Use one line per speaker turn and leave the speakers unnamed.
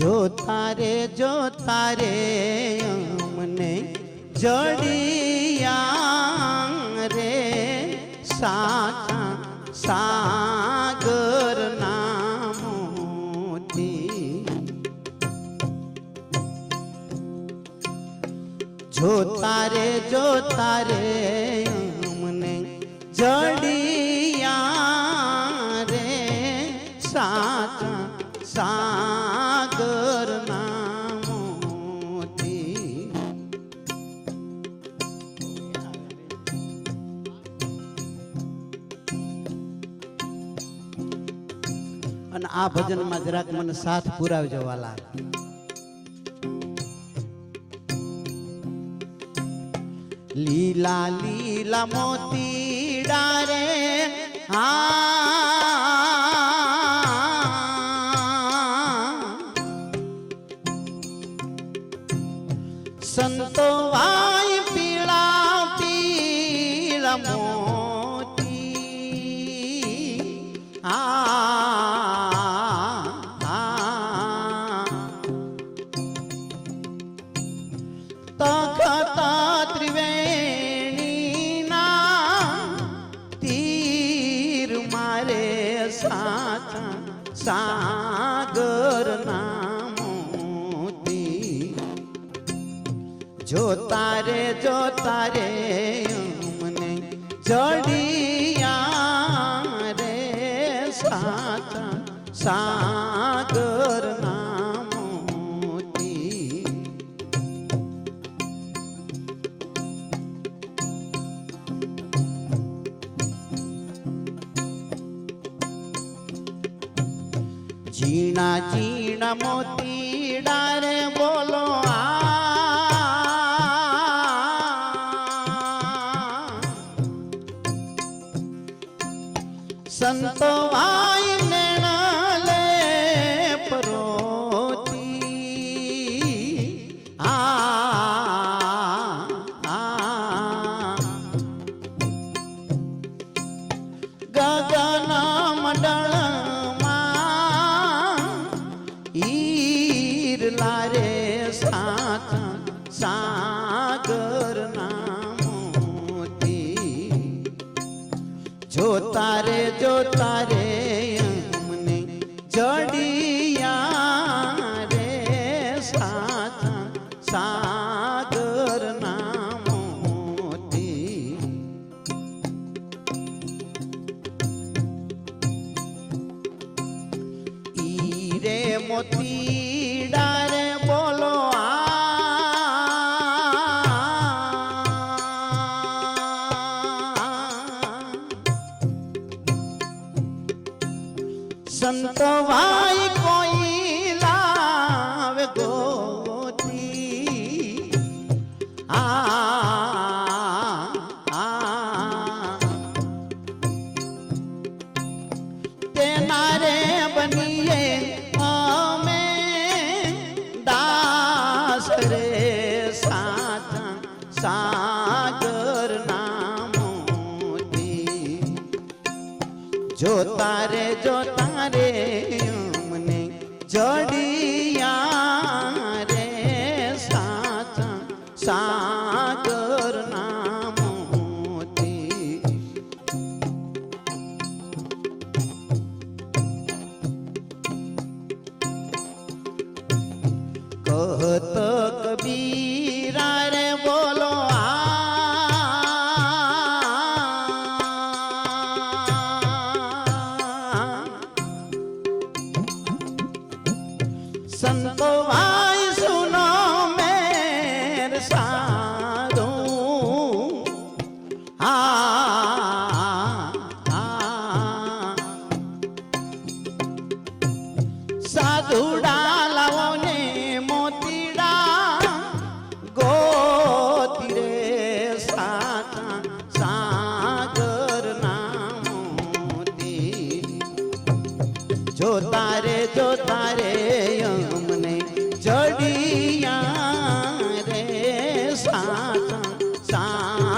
જો તારે જો તારે અમને જડિયા રે સાચા સાગર નામોથી જો તારે જો તારે અને આ ભજનમાં જરાક મને સાથ પુરાવજો, વાલા. લીલા લીલા મોતી ડારે હા સંતો વાય સાચા સાગર નામોતી. જો તારે જો તારે મને ચડિયા રે સાચા સાગર ઝીણા ઝીણા મોતી ડારે બોલો સંતો સંતો વાય નેણાલે પરોતી આ ગગન મંડળમાં જો તારે જો તારે અમને જડિયા રે સાચા સાગર નામોતી રે મોતી સંત જો તારે જો તારે અમને જડિયા રે સાચા સાગર નામોતી જો તારે જો તારે અમને જડિયા સાચા